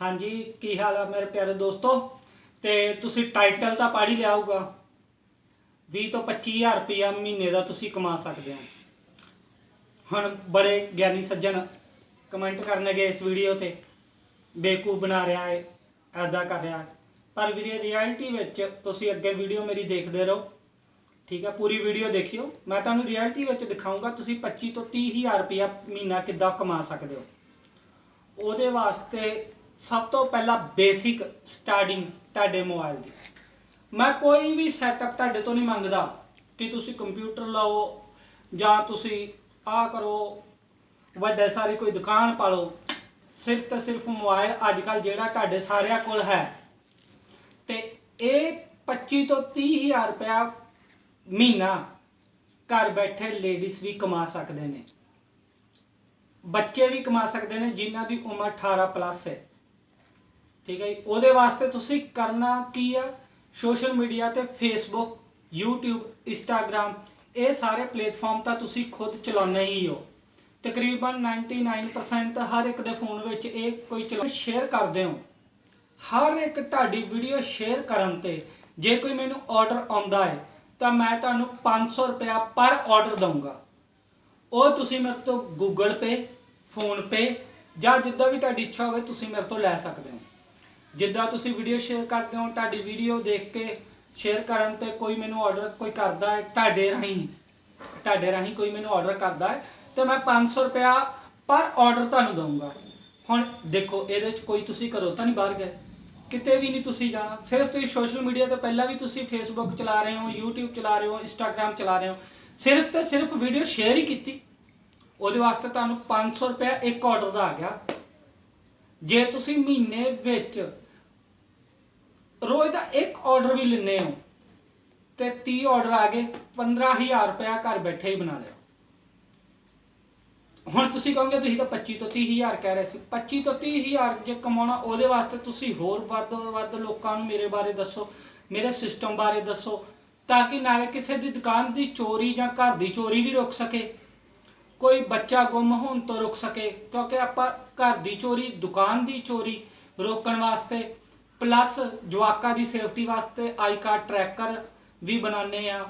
ਹਾਂਜੀ, ਕੀ ਹਾਲ ਆ ਮੇਰੇ ਪਿਆਰੇ ਦੋਸਤੋ? ਤੇ ਤੁਸੀਂ ਟਾਈਟਲ ਤਾਂ ਪੜ੍ਹ ਹੀ ਲਿਆ ਹੋਊਗਾ। 20 ਤੋਂ 25000 ਰੁਪਇਆ ਮਹੀਨੇ ਦਾ ਤੁਸੀਂ ਕਮਾ ਸਕਦੇ ਹੋ। ਹੁਣ ਬੜੇ ਗਿਆਨੀ ਸੱਜਣ ਕਮੈਂਟ ਕਰਨਗੇ ਇਸ ਵੀਡੀਓ ਤੇ। ਬੇਕੂ ਬਣਾ ਰਿਹਾ ਹੈ ਐਦਾ ਕਰ ਰਿਹਾ। ਪਰ ਵੀਰੇ ਰਿਐਲਿਟੀ ਵਿੱਚ ਤੁਸੀਂ ਅੱਗੇ ਵੀਡੀਓ ਮੇਰੀ ਦੇਖਦੇ ਰਹੋ। ਠੀਕ ਹੈ ਪੂਰੀ ਵੀਡੀਓ ਦੇਖਿਓ। ਮੈਂ ਤੁਹਾਨੂੰ ਰਿਐਲਿਟੀ ਵਿੱਚ ਦਿਖਾਉਂਗਾ ਤੁਸੀਂ 25 ਤੋਂ 30000 ਰੁਪਇਆ ਮਹੀਨਾ ਕਿੱਦਾਂ ਕਮਾ ਸਕਦੇ ਹੋ। ਉਹਦੇ ਵਾਸਤੇ ਸਭ ਤੋਂ ਪਹਿਲਾਂ ਬੇਸਿਕ ਸਟਾਰਟਿੰਗ ਤੁਹਾਡੇ ਮੋਬਾਈਲ ਦੀ। ਮੈਂ ਕੋਈ ਵੀ ਸੈਟਅਪ ਤੁਹਾਡੇ ਤੋਂ ਨਹੀਂ ਮੰਗਦਾ ਕਿ ਤੁਸੀਂ ਕੰਪਿਊਟਰ ਲਓ ਜਾਂ ਤੁਸੀਂ ਆਹ ਕਰੋ, ਵੱਡੇ ਸਾਰੀ ਕੋਈ ਦੁਕਾਨ ਪਾ ਲਓ ਸਿਰਫ ਤਾਂ ਸਿਰਫ ਮੋਬਾਈਲ ਅੱਜ ਕੱਲ ਜਿਹੜਾ ਤੁਹਾਡੇ ਸਾਰਿਆਂ ਕੋਲ ਹੈ। ਤੇ ਇਹ 25 ਤੋਂ 30000 ਰੁਪਇਆ ਮਹੀਨਾ ਘਰ ਬੈਠੇ ਲੇਡੀਜ਼ ਵੀ ਕਮਾ ਸਕਦੇ ਨੇ। ਬੱਚੇ ਵੀ ਕਮਾ ਸਕਦੇ ਨੇ, ਜਿਨ੍ਹਾਂ ਦੀ ਉਮਰ 18 ਪਲੱਸ ਹੈ। ਠੀਕ ਹੈ ਜੀ? ਉਹਦੇ ਵਾਸਤੇ ਤੁਸੀਂ ਕਰਨਾ ਕੀ ਆ? ਸੋਸ਼ਲ ਮੀਡੀਆ ਤੇ ਫੇਸਬੁੱਕ YouTube, Instagram, ਇਹ ਸਾਰੇ ਪਲੇਟਫਾਰਮ ਤਾਂ ਤੁਸੀਂ ਖੁਦ ਚਲਾਉਂਦੇ ਹੀ ਹੋ। ਤਕਰੀਬਨ 99% ਹਰ ਇੱਕ ਦੇ ਫੋਨ ਵਿੱਚ ਇਹ ਕੋਈ ਚਲਾ ਸ਼ੇਅਰ ਕਰਦੇ ਹੋ। ਹਰ ਇੱਕ ਤੁਹਾਡੀ ਵੀਡੀਓ ਸ਼ੇਅਰ ਕਰਨ ਤੇ ਜੇ ਕੋਈ ਮੈਨੂੰ ਆਰਡਰ ਆਉਂਦਾ ਹੈ, ਤਾਂ ਮੈਂ ਤੁਹਾਨੂੰ 500 ਰੁਪਇਆ ਪਰ ਆਰਡਰ ਦਊਂਗਾ। ਉਹ ਤੁਸੀਂ ਮੇਰੇ ਤੋਂ Google Pay, Phone Pay ਜਾਂ ਜਿੱਦਾਂ ਵੀ ਤੁਹਾਡੀ ਇੱਛਾ ਹੋਵੇ, ਤੁਸੀਂ ਮੇਰੇ ਤੋਂ ਲੈ ਸਕਦੇ ਹੋ। ਜਿੱਦਾਂ ਤੁਸੀਂ ਵੀਡੀਓ ਸ਼ੇਅਰ ਕਰਦੇ ਹੋ, ਤੁਹਾਡੀ ਵੀਡੀਓ ਦੇਖ ਕੇ ਸ਼ੇਅਰ ਕਰਨ ਤੇ ਕੋਈ ਮੈਨੂੰ ਆਰਡਰ ਕੋਈ ਕਰਦਾ ਹੈ, ਤੁਹਾਡੇ ਰਾਹੀਂ ਤੁਹਾਡੇ ਰਾਹੀਂ ਕੋਈ ਮੈਨੂੰ ਆਰਡਰ ਕਰਦਾ ਹੈ, ਤੇ ਮੈਂ 500 ਰੁਪਇਆ ਪਰ ਆਰਡਰ ਤੁਹਾਨੂੰ ਦਊਂਗਾ। ਹੁਣ ਦੇਖੋ, ਇਹਦੇ ਚ ਕੋਈ ਤੁਸੀਂ ਘਰੋਂ ਤਾਂ ਨਹੀਂ ਬਾਹਰ ਗਏ। ਕਿਤੇ ਵੀ ਨਹੀਂ ਤੁਸੀਂ ਜਾਣਾ। ਸਿਰਫ ਤੁਸੀਂ ਸੋਸ਼ਲ ਮੀਡੀਆ ਤੇ ਪਹਿਲਾਂ ਵੀ ਤੁਸੀਂ ਫੇਸਬੁੱਕ ਚਲਾ ਰਹੇ ਹੋ, YouTube ਚਲਾ ਰਹੇ ਹੋ, Instagram ਚਲਾ ਰਹੇ ਹੋ। ਸਿਰਫ ਤੇ ਸਿਰਫ ਵੀਡੀਓ ਸ਼ੇਅਰ ਹੀ ਕੀਤੀ। ਉਹਦੇ ਵਾਸਤੇ ਤੁਹਾਨੂੰ 500 ਰੁਪਇਆ ਇੱਕ ਆਰਡਰ ਦਾ ਆ ਗਿਆ। ਜੇ ਤੁਸੀਂ ਮਹੀਨੇ ਵਿੱਚ ਰੋਜ਼ ਦਾ ਇੱਕ ਆਰਡਰ ਵੀ ਲੈਂਦੇ ਹੋ ਤੇ 30 ਆਰਡਰ ਆ ਗਏ 15000 ਰੁਪਇਆ ਘਰ ਬੈਠੇ ਹੀ ਬਣਾ ਲਿਆ ਹੁਣ ਤੁਸੀਂ ਕਹੋਗੇ ਤੁਸੀਂ ਤਾਂ 25 ਤੋਂ 30000 ਕਹਿ ਰਹੇ ਸੀ। 25 ਤੋਂ 30000 ਜੇ ਕਮਾਉਣਾ, ਉਹਦੇ ਵਾਸਤੇ ਤੁਸੀਂ ਹੋਰ ਵੱਧ ਤੋਂ ਵੱਧ ਲੋਕਾਂ ਨੂੰ ਮੇਰੇ ਬਾਰੇ ਦੱਸੋ, ਮੇਰੇ ਸਿਸਟਮ ਬਾਰੇ ਦੱਸੋ, ਤਾਂ ਕਿ ਨਾਲੇ ਕਿਸੇ ਦੀ ਦੁਕਾਨ ਦੀ ਚੋਰੀ ਜਾਂ ਘਰ ਦੀ ਚੋਰੀ ਵੀ ਰੁਕ ਸਕੇ। ਕੋਈ ਬੱਚਾ ਗੁੰਮ ਹੋਣ ਤੋਂ ਰੁਕ ਸਕੇ, ਕਿਉਂਕਿ ਆਪਾਂ ਘਰ ਦੀ ਚੋਰੀ, ਦੁਕਾਨ ਦੀ ਚੋਰੀ ਰੋਕਣ ਵਾਸਤੇ ਪਲੱਸ ਜਵਾਕਾਂ ਦੀ ਸੇਫਟੀ ਵਾਸਤੇ ਆਈ ਕਾਰਡ ਟਰੈਕਰ ਵੀ ਬਣਾਉਂਦੇ ਆ।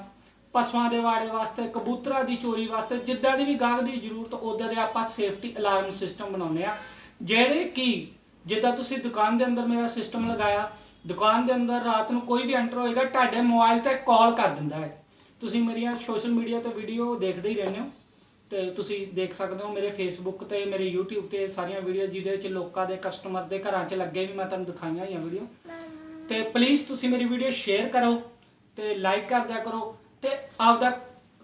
ਪਸ਼ੂਆਂ ਦੇ ਵਾੜੇ ਵਾਸਤੇ, ਕਬੂਤਰਾਂ ਦੀ ਚੋਰੀ ਵਾਸਤੇ, ਜਿੱਦਾਂ ਦੀ ਵੀ ਗਾਹਕ ਦੀ ਜ਼ਰੂਰਤ ਉਦਾਂ ਦੇ ਆਪਾਂ ਸੇਫਟੀ ਅਲਾਰਮ ਸਿਸਟਮ ਬਣਾਉਂਦੇ ਆ। ਜਿਹੜੇ ਕਿ ਜਿੱਦਾਂ ਤੁਸੀਂ ਦੁਕਾਨ ਦੇ ਅੰਦਰ ਮੇਰਾ ਸਿਸਟਮ ਲਗਾਇਆ, ਦੁਕਾਨ ਦੇ ਅੰਦਰ ਰਾਤ ਨੂੰ ਕੋਈ ਵੀ ਐਂਟਰ ਹੋਏਗਾ, ਤੁਹਾਡੇ ਮੋਬਾਈਲ ਤੇ ਕਾਲ ਕਰ ਦਿੰਦਾ ਹੈ। ਤੁਸੀਂ ਮੇਰੀਆਂ ਸੋਸ਼ਲ ਮੀਡੀਆ ਤੇ ਵੀਡੀਓ ਦੇਖਦੇ ਹੀ ਰਹਿੰਦੇ ਹੋ। ਤੇ ਤੁਸੀਂ ਦੇਖ ਸਕਦੇ ਹੋ ਮੇਰੇ ਫੇਸਬੁੱਕ ਤੇ, ਮੇਰੇ YouTube ਤੇ ਸਾਰੀਆਂ ਵੀਡੀਓ ਜਿਹਦੇ ਵਿੱਚ ਲੋਕਾਂ ਦੇ ਕਸਟਮਰ ਦੇ ਘਰਾਂ 'ਚ ਲੱਗੇ ਵੀ ਮੈਂ ਤੁਹਾਨੂੰ ਦਿਖਾਈਆਂ ਹੋਈਆਂ ਵੀਡੀਓ ਤੇ ਪਲੀਜ਼ ਤੁਸੀਂ ਮੇਰੀ ਵੀਡੀਓ ਸ਼ੇਅਰ ਕਰੋ ਤੇ ਲਾਈਕ ਕਰ ਦਿਆ ਕਰੋ ਤੇ ਆਪਦਾ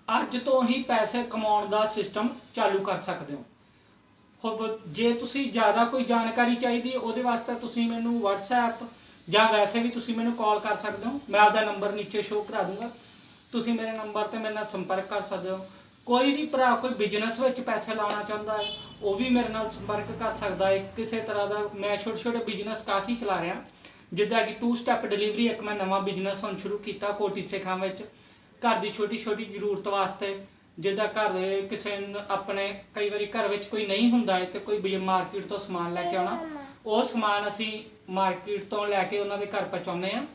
ਅੱਜ ਤੋਂ ਹੀ ਪੈਸੇ ਕਮਾਉਣ ਦਾ ਸਿਸਟਮ ਚਾਲੂ ਕਰ ਸਕਦੇ ਹੋ। ਹੋਰ ਜੇ ਤੁਸੀਂ ਜ਼ਿਆਦਾ ਕੋਈ ਜਾਣਕਾਰੀ ਚਾਹੀਦੀ ਹੈ, ਉਹਦੇ ਵਾਸਤੇ ਤੁਸੀਂ ਮੈਨੂੰ WhatsApp ਜਾਂ ਵੈਸੇ ਵੀ ਤੁਸੀਂ ਮੈਨੂੰ ਕਾਲ ਕਰ ਸਕਦੇ ਹੋ। ਮੈਂ ਆਪਦਾ ਨੰਬਰ ਨੀਚੇ ਸ਼ੋਅ ਕਰਾ ਦੂੰਗਾ। ਤੁਸੀਂ ਮੇਰੇ ਨੰਬਰ ਤੇ ਮੇਰੇ ਨਾਲ ਸੰਪਰਕ ਕਰ ਸਕਦੇ ਹੋ। ਕੋਈ ਵੀ ਭਰਾ, ਕੋਈ ਬਿਜ਼ਨਸ ਵਿੱਚ ਪੈਸੇ ਲਾਉਣਾ ਚਾਹੁੰਦਾ ਹੈ, ਉਹ ਵੀ ਮੇਰੇ ਨਾਲ ਸੰਪਰਕ ਕਰ ਸਕਦਾ ਹੈ। ਕਿਸੇ ਤਰ੍ਹਾਂ ਦਾ ਮੈਂ ਛੋਟੇ ਛੋਟੇ ਬਿਜ਼ਨਸ ਕਾਫੀ ਚਲਾ ਰਿਹਾ। ਜਿੱਦਾਂ ਕਿ ਟੂ ਸਟੈਪ ਡਿਲੀਵਰੀ ਇੱਕ ਮੈਂ ਨਵਾਂ ਬਿਜ਼ਨਸ ਹੁਣ ਸ਼ੁਰੂ ਕੀਤਾ ਕੋਟੀ ਸੇਖਾਂ ਵਿੱਚ। ਘਰ ਦੀ ਛੋਟੀ ਛੋਟੀ ਜ਼ਰੂਰਤ ਵਾਸਤੇ, ਜਿੱਦਾਂ ਘਰ ਦੇ ਕਿਸੇ ਨੂੰ, ਆਪਣੇ ਕਈ ਵਾਰੀ ਘਰ ਵਿੱਚ ਕੋਈ ਨਹੀਂ ਹੁੰਦਾ ਹੈ ਤੇ ਕੋਈ ਮਾਰਕੀਟ ਤੋਂ ਸਮਾਨ ਲੈ ਕੇ ਆਉਣਾ। ਉਹ ਸਮਾਨ ਅਸੀਂ ਮਾਰਕੀਟ ਤੋਂ ਲੈ ਕੇ ਉਹਨਾਂ ਦੇ ਘਰ ਪਹੁੰਚਾਉਂਦੇ ਆ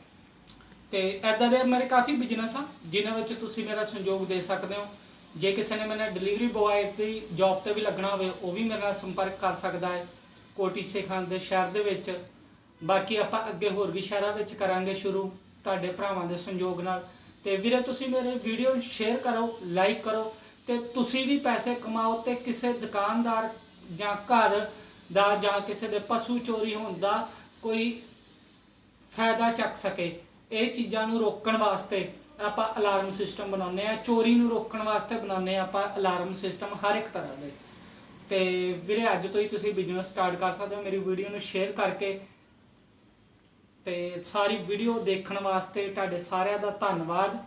ਤੇ ਐਦਾਂ ਦੇ ਮੇਰੇ ਕਾਫੀ ਬਿਜ਼ਨਸ ਆ, ਜਿਨ੍ਹਾਂ ਵਿੱਚ ਤੁਸੀਂ ਮੇਰਾ ਸਹਿਯੋਗ ਦੇ ਸਕਦੇ ਹੋ। ਜੇ ਕਿਸੇ ਨੇ ਮੈਨੇ ਡਿਲੀਵਰੀ ਬੁਆਏ ਦੀ ਜੌਬ ਤੇ ਵੀ ਲੱਗਣਾ ਹੋਵੇ, ਉਹ ਵੀ ਮੇਰੇ ਨਾਲ ਸੰਪਰਕ ਕਰ ਸਕਦਾ ਹੈ ਕੋਟੀ ਸੇਖਾਂ ਦੇ ਸ਼ਹਿਰ ਦੇ ਵਿੱਚ। ਬਾਕੀ ਆਪਾਂ ਅੱਗੇ ਹੋਰ ਵੀ ਸ਼ਹਿਰਾਂ ਵਿੱਚ ਕਰਾਂਗੇ ਸ਼ੁਰੂ, ਤੁਹਾਡੇ ਭਰਾਵਾਂ ਦੇ ਸੰਯੋਗ ਨਾਲ। ਤੇ ਵੀਰੇ, ਤੁਸੀਂ ਮੇਰੇ ਵੀਡੀਓ ਸ਼ੇਅਰ ਕਰੋ ਲਾਈਕ ਕਰੋ ਤੇ ਤੁਸੀਂ ਵੀ ਪੈਸੇ ਕਮਾਓ ਤੇ ਕਿਸੇ ਦੁਕਾਨਦਾਰ ਜਾਂ ਘਰ ਦਾ ਜਾਂ ਕਿਸੇ ਦੇ ਪਸ਼ੂ ਚੋਰੀ ਹੋਣ ਦਾ ਕੋਈ ਫਾਇਦਾ ਚੱਕ ਸਕੇ। ਇਹ ਚੀਜ਼ਾਂ ਨੂੰ ਰੋਕਣ ਵਾਸਤੇ ਆਪਾਂ ਅਲਾਰਮ ਸਿਸਟਮ ਬਣਾਉਂਦੇ ਆ ਚੋਰੀ ਨੂੰ ਰੋਕਣ ਵਾਸਤੇ ਬਣਾਉਂਦੇ ਆ ਆਪਾਂ ਅਲਾਰਮ ਸਿਸਟਮ ਹਰ ਇੱਕ ਤਰ੍ਹਾਂ ਦੇ। ਤੇ ਵੀਰੇ, ਅੱਜ ਤੋਂ ਹੀ ਤੁਸੀਂ ਬਿਜ਼ਨਸ ਸਟਾਰਟ ਕਰ ਸਕਦੇ ਹੋ, ਮੇਰੀ ਵੀਡੀਓ ਨੂੰ ਸ਼ੇਅਰ ਕਰਕੇ। ਤੇ ਸਾਰੀ ਵੀਡੀਓ ਦੇਖਣ ਵਾਸਤੇ ਤੁਹਾਡੇ ਸਾਰਿਆਂ ਦਾ ਧੰਨਵਾਦ।